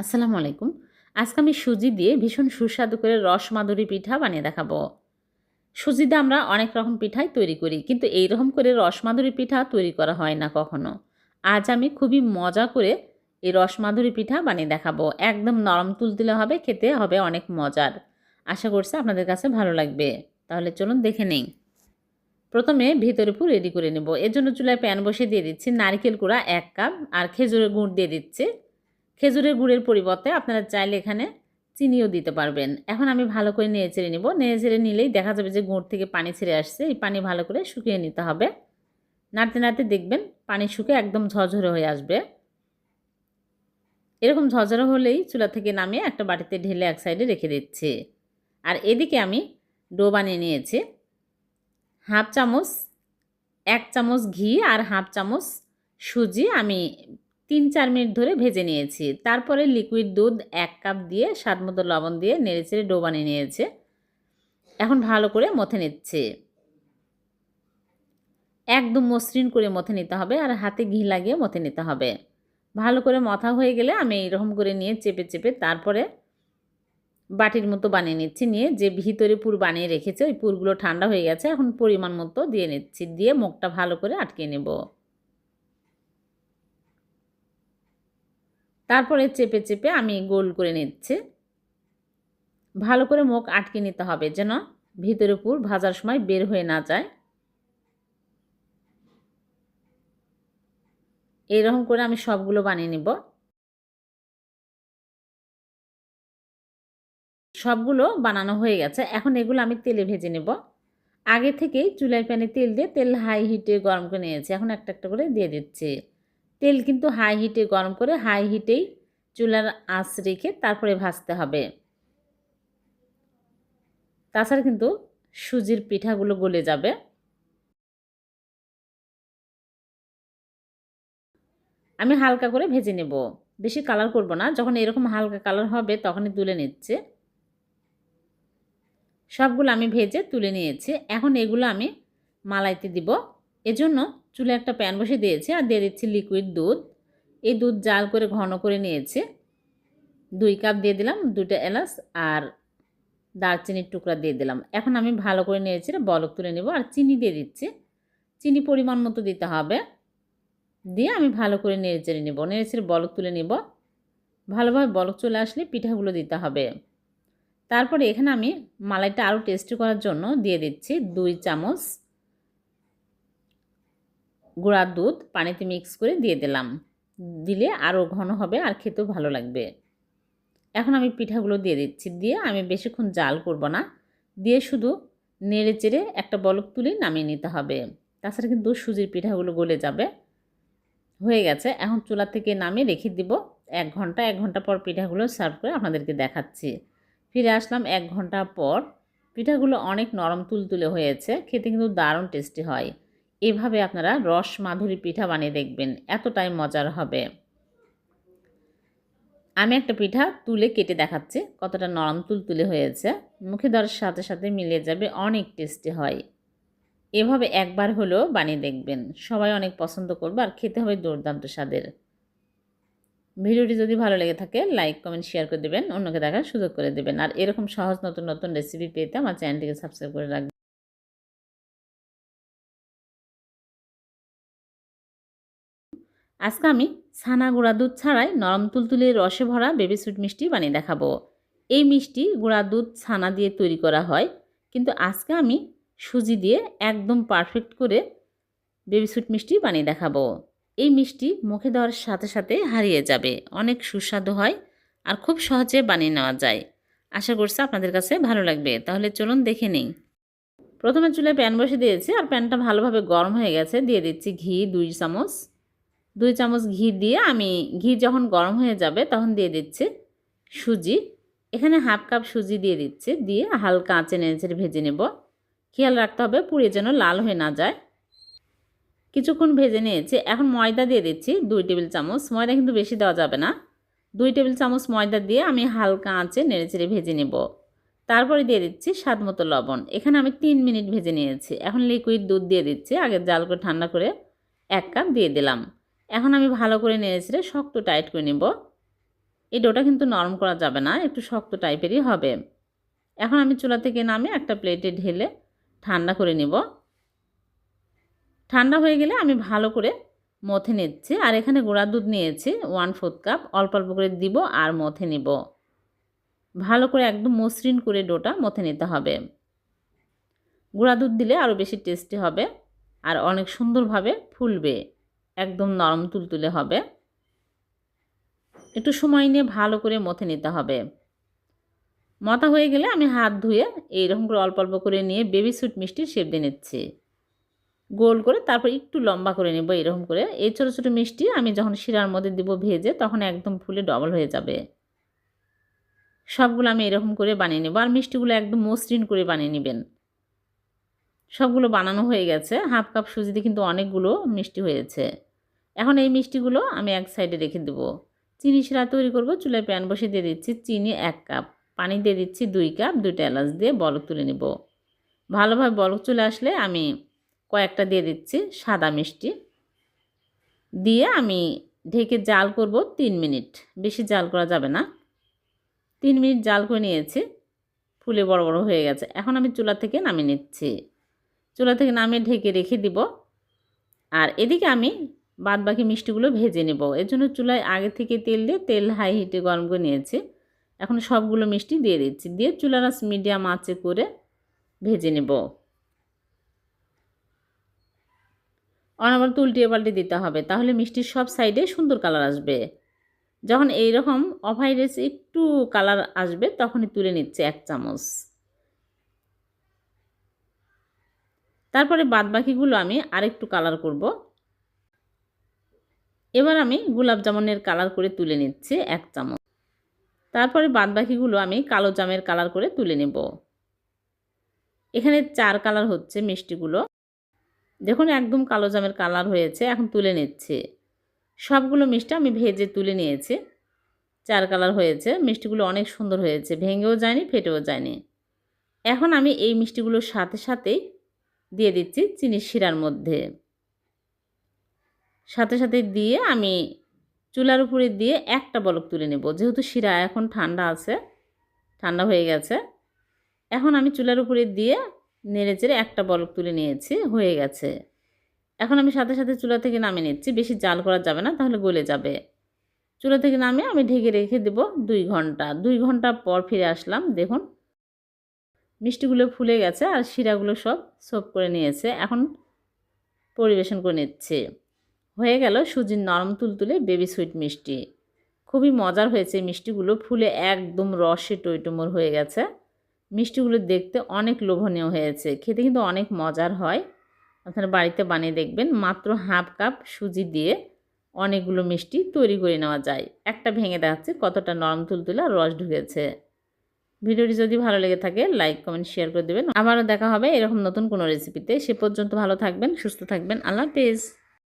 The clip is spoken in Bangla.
আসসালামু আলাইকুম। আজকে আমি সুজি দিয়ে ভীষণ সুস্বাদু করে রস মাধুরী পিঠা বানিয়ে দেখাবো। সুজি দিয়ে আমরা অনেক রকম পিঠাই তৈরি করি, কিন্তু এই রকম করে রস মাধুরী পিঠা তৈরি করা হয় না কখনো। আজ আমি খুবই মজা করে এই রস মাধুরী পিঠা বানিয়ে দেখাবো। একদম নরম তুলতুলে হবে, খেতে হবে অনেক মজার। আশা করছি আপনাদের কাছে ভালো লাগবে। তাহলে চলুন দেখে নেই। প্রথমে ভিতরে পুর রেডি করে নেব। এর জন্য চুলায় প্যান বসিয়ে দিয়ে দিচ্ছি নারকেল কুড়া এক কাপ আর খেজুরের গুড় দিয়ে দিচ্ছি। খেজুরের গুড়ের পরিবর্তে আপনারা চাইলে এখানে চিনিও দিতে পারবেন। এখন আমি ভালো করে নেড়ে চেড়ে নেব। নেড়ে চেড়ে নিলেই দেখা যাবে যে গুড় থেকে পানি ছেড়ে আসছে। এই পানি ভালো করে শুকিয়ে নিতে হবে। নাড়তে নাড়তে দেখবেন পানি শুকে একদম ঝরঝরে হয়ে আসবে। এরকম ঝরঝরে হলেই চুলা থেকে নামিয়ে একটা বাটিতে ঢেলে এক সাইডে রেখে দিচ্ছি। আর এদিকে আমি ডো বানিয়ে নিয়েছি। হাফ চামচ, এক চামচ ঘি আর হাফ চামচ সুজি আমি তিন চার মিনিট ধরে ভেজে নিয়েছি। তারপরে লিকুইড দুধ এক কাপ দিয়ে স্বাদ মতো লবণ দিয়ে নেড়েচেড়ে ডো বানিয়ে নিয়েছে। এখন ভালো করে মথে নিচ্ছে। একদম মসৃণ করে মথে নিতে হবে আর হাতে ঘি লাগিয়ে মথে নিতে হবে। ভালো করে মথা হয়ে গেলে আমি এইরকম করে নিয়ে চেপে চেপে তারপরে বাটির মতো বানিয়ে নিচ্ছি। নিয়ে যে ভিতরে পুর বানিয়ে রেখেছে, ওই পুরগুলো ঠান্ডা হয়ে গেছে, এখন পরিমাণ মতো দিয়ে নিচ্ছি। দিয়ে মুখটা ভালো করে আটকে নেব। তারপরে চেপে চেপে আমি গোল করে নিচ্ছি। ভালো করে মুখ আটকে নিতে হবে যেন ভিতরে পুর ভাজার সময় বের হয়ে না যায়। এইরকম করে আমি সবগুলো বানিয়ে নিব। সবগুলো বানানো হয়ে গেছে। এখন এগুলো আমি তেলে ভেজে নেব। আগে থেকেই চুলার প্যানে তেল দিয়ে তেল হাই হিটে গরম করে নিয়েছি। এখন একটা একটা করে দিয়ে দিচ্ছি। তেল কিন্তু হাই হিটে গরম করে হাই হিটেই চুলার আঁচ রেখে তারপরে ভাজতে হবে। তাছাড়া কিন্তু সুজির পিঠাগুলো গলে যাবে। আমি হালকা করে ভেজে নেব। বেশি কালার করব না, যখন এরকম হালকা কালার হবে তখনই তুলে নিচ্ছে। সবগুলো আমি ভেজে তুলে নিয়েছি। এখন এগুলো আমি মালাইতে দিব। এজন্য চুলে একটা প্যান বসে দিয়েছি আর দিয়ে দিচ্ছি লিকুইড দুধ। এই দুধ জাল করে ঘন করে নিয়েছি। দুই কাপ দিয়ে দিলাম দুইটা এলাচ আর দারচিনির টুকরা দিয়ে দিলাম। এখন আমি ভালো করে নিয়েছি বলক তুলে নেব। আর চিনি দিয়ে দিচ্ছি। চিনি পরিমাণ মতো দিতে হবে। দিয়ে আমি ভালো করে নেড়ে চেড়ে নেব। নেড়ে বলক তুলে নেব। ভালোভাবে বলক চলে আসলে পিঠাগুলো দিতে হবে। তারপরে এখানে আমি মালাইটা আরও টেস্টি করার জন্য দিয়ে দিচ্ছি দুই চামচ গুঁড়ার দুধ পানিতে মিক্স করে দিয়ে দিলাম। দিলে আরও ঘন হবে আর খেতেও ভালো লাগবে। এখন আমি পিঠাগুলো দিয়ে দিচ্ছি। দিয়ে আমি বেশিক্ষণ জাল করব না। দিয়ে শুধু নেড়ে চেড়ে একটা বলক তুলে নামিয়ে নিতে হবে। তাছাড়া কিন্তু সুজির পিঠাগুলো গলে যাবে। হয়ে গেছে। এখন চুলা থেকে নামিয়ে রেখে দিব। এক ঘণ্টা এক ঘণ্টা পর পিঠাগুলো সার্ভ করে আপনাদেরকে দেখাচ্ছি। ফিরে আসলাম এক ঘণ্টা পর। পিঠাগুলো অনেক নরম তুলতুলে হয়েছে। খেতে কিন্তু দারুণ টেস্টি হয়। এভাবে আপনারা রস মাধুরী পিঠা বানিয়ে দেখবেন, এতটাই মজার হবে। আমি একটা পিঠা তুলে কেটে দেখাচ্ছি, কতটা নরম তুলতুলে হয়েছে। মুখে দেওয়ার সাথে সাথে মিলিয়ে যাবে, অনেক টেস্টি হয়। এভাবে একবার হলেও বানিয়ে দেখবেন। সবাই অনেক পছন্দ করবে আর খেতে হবে দুর্দান্ত স্বাদের। ভিডিওটি যদি ভালো লেগে থাকে, লাইক, কমেন্ট, শেয়ার করে দেবেন, অন্যকে দেখার সুযোগ করে দেবেন। আর এরকম সহজ নতুন নতুন রেসিপি পেতে আমার চ্যানেলটিকে সাবস্ক্রাইব করে রাখবেন। আজকে আমি ছানা গুঁড়া দুধ ছাড়াই নরম তুলতুলে রসে ভরা বেবি সুইট মিষ্টি বানিয়ে দেখাবো। এই মিষ্টি গুঁড়া দুধ ছানা দিয়ে তৈরি করা হয়, কিন্তু আজকে আমি সুজি দিয়ে একদম পারফেক্ট করে বেবি সুইট মিষ্টি বানিয়ে দেখাবো। এই মিষ্টি মুখে দেওয়ার সাথে সাথে হারিয়ে যাবে, অনেক সুস্বাদু হয় আর খুব সহজে বানিয়ে নেওয়া যায়। আশা করছি আপনাদের কাছে ভালো লাগবে, তাহলে চলুন দেখে নিই। প্রথমে চুলে প্যান বসে দিয়েছি, আর প্যানটা ভালোভাবে গরম হয়ে গেছে, দিয়ে দিচ্ছি ঘি দুই চামচ। দুই চামচ ঘি দিয়ে আমি, ঘি যখন গরম হয়ে যাবে তখন দিয়ে দিচ্ছি সুজি। এখানে হাফ কাপ সুজি দিয়ে দিচ্ছি, দিয়ে হালকা আঁচে নেড়ে ভেজে নেব। খেয়াল রাখতে হবে পুড়ে যেন লাল হয়ে না যায়। কিছুক্ষণ ভেজে নিয়েছি। এখন ময়দা দিয়ে দিচ্ছি দুই টেবিল চামচ। ময়দা কিন্তু বেশি দেওয়া যাবে না। দুই টেবিল চামচ ময়দা দিয়ে আমি হালকা আঁচে নেড়েচেড়ে ভেজে নেব। তারপরে দিয়ে দিচ্ছি স্বাদ মতো লবণ। এখানে আমি তিন মিনিট ভেজে নিয়েছি। এখন লিকুইড দুধ দিয়ে দিচ্ছি। আগে জাল করে ঠান্ডা করে এক কাপ দিয়ে দিলাম। এখন আমি ভালো করে নেড়েচেড়ে শক্ত টাইট করে নেব। এই ডোটা কিন্তু নরম করা যাবে না, একটু শক্ত টাইপেরই হবে। এখন আমি চুলা থেকে নামে একটা প্লেটে ঢেলে ঠান্ডা করে নিব। ঠান্ডা হয়ে গেলে আমি ভালো করে মথে নিচ্ছি। আর এখানে গুঁড়া দুধ নিয়েছি, ওয়ান ফোর্থ কাপ। অল্প অল্প করে দিব আর মথে নিব। ভালো করে একদম মসৃণ করে ডোটা মথে নিতে হবে। গুঁড়া দুধ দিলে আরও বেশি টেস্টি হবে আর অনেক সুন্দরভাবে ফুলবে। একদম নরম তুলতুলে হবে। একটু সময় নিয়ে ভালো করে মথে নিতে হবে। মতা হয়ে গেলে আমি হাত ধুয়ে এইরকম করে অল্প অল্প করে নিয়ে বেবি সুইট মিষ্টির শেপ দিয়ে নিচ্ছি। গোল করে তারপর একটু লম্বা করে নেব এরকম করে। এই ছোটো ছোটো মিষ্টি আমি যখন শিরার মধ্যে দিব ভেজে তখন একদম ফুলে ডবল হয়ে যাবে। সবগুলো আমি এরকম করে বানিয়ে নেব। আর মিষ্টিগুলো একদম মসৃণ করে বানিয়ে নেবেন। সবগুলো বানানো হয়ে গেছে। হাফ কাপ সুজিতে কিন্তু অনেকগুলো মিষ্টি হয়েছে। এখন এই মিষ্টিগুলো আমি এক সাইডে রেখে দেবো। চিনি শিরা তৈরি করব, চুলায় প্যান বসে দিয়ে দিচ্ছি চিনি এক কাপ পানি দিয়ে দিচ্ছি দুই কাপ দুইটা এলাচ দিয়ে বলক তুলে নেব। ভালোভাবে বলক চলে আসলে আমি কয়েকটা দিয়ে দিচ্ছি সাদা মিষ্টি। দিয়ে আমি ঢেকে জাল করব তিন মিনিট। বেশি জাল করা যাবে না। তিন মিনিট জাল করে নিয়েছি। ফুলে বড় বড় হয়ে গেছে। এখন আমি চুলা থেকে নামিয়ে নিচ্ছি। চুলা থেকে নামিয়ে ঢেকে রেখে দিব। আর এদিকে আমি বাদ বাকি মিষ্টিগুলো ভেজে নেব। এর জন্য চুলায় আগে থেকে তেল দিয়ে তেল হাই হিটে গরম করে নিয়েছি। এখন সবগুলো মিষ্টি দিয়ে দিচ্ছি। দিয়ে চুলার মিডিয়াম আঁচে করে ভেজে নেব। অনবরত উল্টিয়ে পাল্টে দিতে হবে, তাহলে মিষ্টির সব সাইডে সুন্দর কালার আসবে। যখন এই রকম অফাইরেস একটু কালার আসবে, তখনই তুলে নিচ্ছে এক চামচ। তারপরে বাদ বাকিগুলো আমি আরেকটু কালার করব। এবার আমি গোলাপ জামুনের কালার করে তুলে নিচ্ছি এক চামচ। তারপরে বাদবাকিগুলো আমি কালো জামের কালার করে তুলে নেব। এখানে চার কালার হচ্ছে মিষ্টিগুলো। দেখুন একদম কালো জামের কালার হয়েছে, এখন তুলে নিচ্ছে। সবগুলো মিষ্টি আমি ভেজে তুলে নিয়েছি। চার কালার হয়েছে, মিষ্টিগুলো অনেক সুন্দর হয়েছে, ভেঙেও যায়নি, ফেটেও যায়নি। এখন আমি এই মিষ্টিগুলোর সাথে সাথেই দিয়ে দিচ্ছি চিনির শিরার মধ্যে। সাথে সাথে দিয়ে আমি চুলার উপরে দিয়ে একটা বলক তুলে নেব। যেহেতু শিরা এখন ঠান্ডা আছে, ঠান্ডা হয়ে গেছে, এখন আমি চুলার উপরে দিয়ে নেড়ে চেড়ে একটা বলক তুলে নিয়েছি, হয়ে গেছে। এখন আমি সাথে সাথে চুলা থেকে নামিয়ে নিচ্ছি, বেশি জাল করা যাবে না, তাহলে গলে যাবে। চুলা থেকে নামিয়ে আমি ঢেকে রেখে দেব দুই ঘণ্টা। দুই ঘণ্টা পর ফিরে আসলাম, দেখুন। মিষ্টিগুলো ফুলে গেছে আর শিরাগুলো সব সোপ করে নিয়েছে। এখন পরিবেশন করে নিচ্ছে। হয়ে গেল সুজির নরম তুলতুলে বেবি সুইট মিষ্টি। খুবই মজার হয়েছে মিষ্টিগুলো, ফুলে একদম রসে টইটুমোর হয়ে গেছে। মিষ্টিগুলো দেখতে অনেক লোভনীয় হয়েছে, খেতে কিন্তু অনেক মজার হয়। আপনারা বাড়িতে বানিয়ে দেখবেন, মাত্র হাফ কাপ সুজি দিয়ে অনেকগুলো মিষ্টি তৈরি করে নেওয়া যায়। একটা ভেঙে দেখাচ্ছে কতটা নরম তুলতুলে আর রস ঢুকেছে। ভিডিওটি যদি ভালো লেগে থাকে, লাইক, কমেন্ট, শেয়ার করে দেবেন। আবারও দেখা হবে এরকম নতুন কোনো রেসিপিতে সে পর্যন্ত ভালো থাকবেন, সুস্থ থাকবেন। আল্লাহ হাফেজ।